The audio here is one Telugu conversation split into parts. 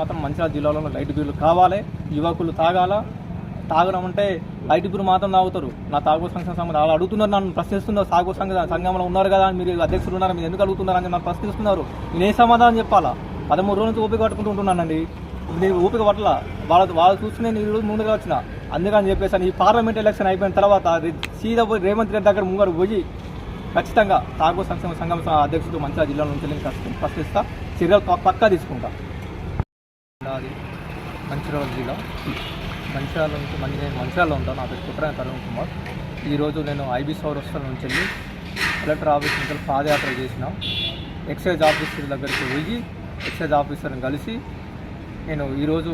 మాత్రం మంచిర్యాల జిల్లాలో లైట్ బిల్లు కావాలి యువకులు తాగాల. తాగడం అంటే లైట్ బిల్లు మాత్రం తాగుతారు. నా తాగు సంఘం సంబంధం వాళ్ళు అడుగుతున్నారు నన్ను ప్రశ్నిస్తున్నారు తాగు సంఘ సంఘంలో ఉన్నారు కదా మీరు అధ్యక్షులు ఉన్నారు మీరు ఎందుకు అడుగుతున్నారు అని నన్ను ప్రశ్నిస్తున్నారు. నేను ఏ సమాధానం చెప్పాలా? పదమూడు రోజుల నుంచి ఓపిక పట్టుకుంటూ ఉంటున్నానండి. నేను ఓపిక పట్ల వాళ్ళ వాళ్ళు చూసి నేను ఈ రోజు ముందుగా వచ్చిన. అందుకని చెప్పేసి ఈ పార్లమెంట్ ఎలక్షన్ అయిపోయిన తర్వాత సీదా పోయి రేవంత్ రెడ్డి దగ్గర ముంగరు పోయి ఖచ్చితంగా తాగు సంక్షేమ సంఘం అధ్యక్షుడు మంచిర్యాల జిల్లా నుంచి నేను ప్రశ్నిస్తా. చర్యలు పక్కా తీసుకుంటా. అది మంచిర్యాల జిల్లా మంచిర్యాల నుంచి మంచి నేను మంచిర్యాలలో ఉంటాను. నా పేరు కుట్రాయన తరుణ్ కుమార్. ఈరోజు నేను ఐబీ సౌరస్టర్ నుంచి వెళ్ళి కలెక్టర్ ఆఫీస్ నుంచి పాదయాత్ర చేసిన. ఎక్సైజ్ ఆఫీసర్ దగ్గరికి పోయి ఎక్సైజ్ ఆఫీసర్ని కలిసి నేను ఈరోజు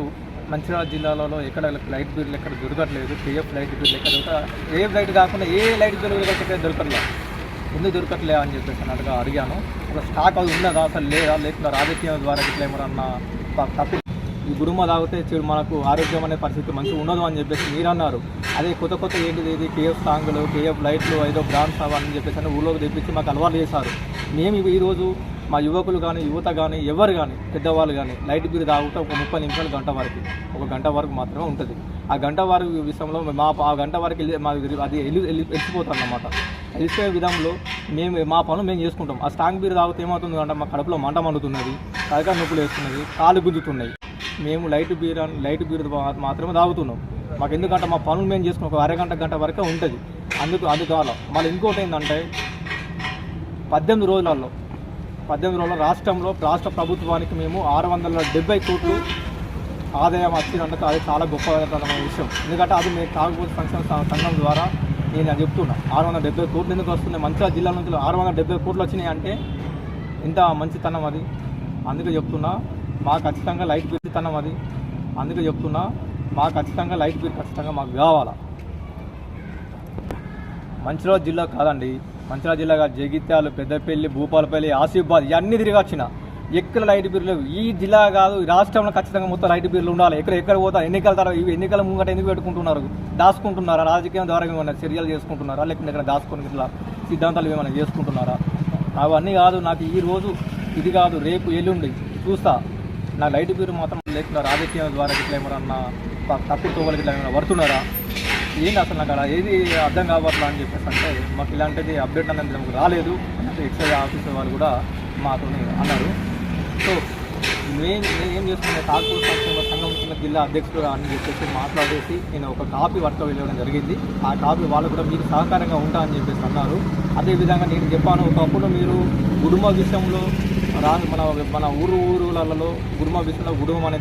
మంచిర్యాల జిల్లాలో ఎక్కడ లైట్ బిల్లు ఎక్కడ దొరకట్లేదు కేఎఫ్ లైట్ బిల్లు ఎక్కడ ఏ లైట్ కాకుండా ఏ లైట్ బిల్లు ఎక్కడ దొరకట్లేదు ఎందుకు దొరకట్లే అని చెప్పేసి అన్నట్టుగా అడిగాను. అసలు స్టాక్ అది ఉన్నదా అసలు లేదా లేకుండా రాజకీయం ద్వారా ఇట్లా ఏమన్నా తప్పి ఈ గుడుమ తాగితే చెడు మనకు ఆరోగ్యం అనే పరిస్థితి మంచిగా ఉండదు అని చెప్పేసి మీరు అన్నారు అదే కొత్త కొత్త ఏంటిది ఇది? కేఎఫ్ సాంగ్లు కేఎఫ్ లైట్లు ఏదో బ్రాండ్స్ అవన్నీ చెప్పేసి అని ఊళ్ళోకి తెప్పించి మాకు అలవాటు చేశారు. మేము ఈరోజు మా యువకులు కానీ యువత కానీ ఎవరు కానీ పెద్దవాళ్ళు కానీ లైట్ బిల్ తాగుతూ ఒక ముప్పై నిమిషాలు గంట వరకు ఒక గంట వరకు మాత్రమే ఉంటుంది. ఆ గంట వరకు విషయంలో మా ఆ గంట వరకు వెళ్ళి మా అది వెళ్ళి వెళ్ళి వెళ్ళిపోతాం అన్నమాట వెళ్ళిపోయే విధంలో మేము మా పనులు మేము చేసుకుంటాం. ఆ స్టాంగ్ బీర్ తాగితే ఏమవుతుంది అంటే మా కడుపులో మంట మండుతున్నది తలకాయ నొప్పులు వేస్తున్నది కాలు గుద్దుతున్నాయి మేము లైట్ బీర్ లైట్ బీర్ మాత్రమే తాగుతున్నాం. మాకు ఎందుకంటే మా పనులు మేము చేసుకున్న ఒక అరగంట గంట వరకే ఉంటుంది. అందుకు అది కావాలి మళ్ళీ ఇంకోటి ఏంటంటే పద్దెనిమిది రోజులలో పద్దెనిమిది రోజుల రాష్ట్రంలో రాష్ట్ర ప్రభుత్వానికి మేము ఆరు వందల డెబ్బై కోట్లు ఆదాయం వచ్చినందుకు అది చాలా గొప్పతనమైన విషయం. ఎందుకంటే అది మేము తాగుబోతు సంక్షేమ సంఘం ద్వారా నేను అది చెప్తున్నా. ఆరు వందల డెబ్బై కోట్లు ఎందుకు వస్తున్నాయి? మంచిగా జిల్లా నుంచి ఆరు వందల డెబ్బై కోట్లు వచ్చినాయి అంటే ఇంత మంచితనం అది. అందుకే చెప్తున్నా మా ఖచ్చితంగా లైట్ బిల్ తనం అది. అందుకే చెప్తున్నా మా ఖచ్చితంగా లైట్ బిల్ ఖచ్చితంగా మాకు కావాలా? మంచిర్యాల జిల్లా కాదండి మంచిర్యాల జిల్లాగా జగిత్యాలు పెద్దపల్లి భూపాలపల్లి ఆసిఫాబాద్ ఇవన్నీ తిరిగి వచ్చిన. ఎక్కడ లైట్ బిర్లు ఈ జిల్లా కాదు ఈ రాష్ట్రంలో ఖచ్చితంగా మొత్తం లైట్ బిర్లు ఉండాలి. ఎక్కడ ఎక్కడ పోతా ఎన్నికల తర్వాత ఇవి ఎన్నికల ముంగట ఎందుకు పెట్టుకుంటున్నారు? దాచుకుంటున్నారా? రాజకీయం ద్వారా ఏమైనా చర్యలు చేసుకుంటున్నారా? లేకుంటే ఇక్కడ దాచుకొని ఇట్లా సిద్ధాంతాలు ఏమైనా చేసుకుంటున్నారా? అవన్నీ కాదు నాకు ఈ రోజు ఇది కాదు రేపు ఎల్లుండి. చూస్తా. నా లైట్ పేరు మాత్రం లేకుండా రాజకీయం ద్వారా ఇట్లా ఏమన్నా తప్పి ఇట్లా ఏమైనా పడుతున్నారా? ఏంటి అసలు నాకు అలా ఏది అర్థం కావట్లా అని చెప్పేసి అంటే మాకు ఇలాంటిది అప్డేట్ అనేది మాకు రాలేదు. అంటే ఎక్సైజ్ ఆఫీసర్ వాళ్ళు కూడా మాతో అన్నారు. సో నేను నేను ఏం చేస్తున్నా ఠాకూర్ సంక్షేమ సంఘం జిల్లా అధ్యక్షుడు అని చెప్పేసి మాట్లాడేసి నేను ఒక కాపీ వర్క్ వెళ్ళడం జరిగింది. ఆ కాపీ వాళ్ళు కూడా మీకు సహకారంగా ఉంటా అని చెప్పేసి అన్నారు. అదేవిధంగా నేను చెప్పాను ఒకప్పుడు మీరు కుటుంబ విషయంలో రాను మన మన ఊరు ఊరులలో గుడుమ విషయంలో కుటుంబం అనేది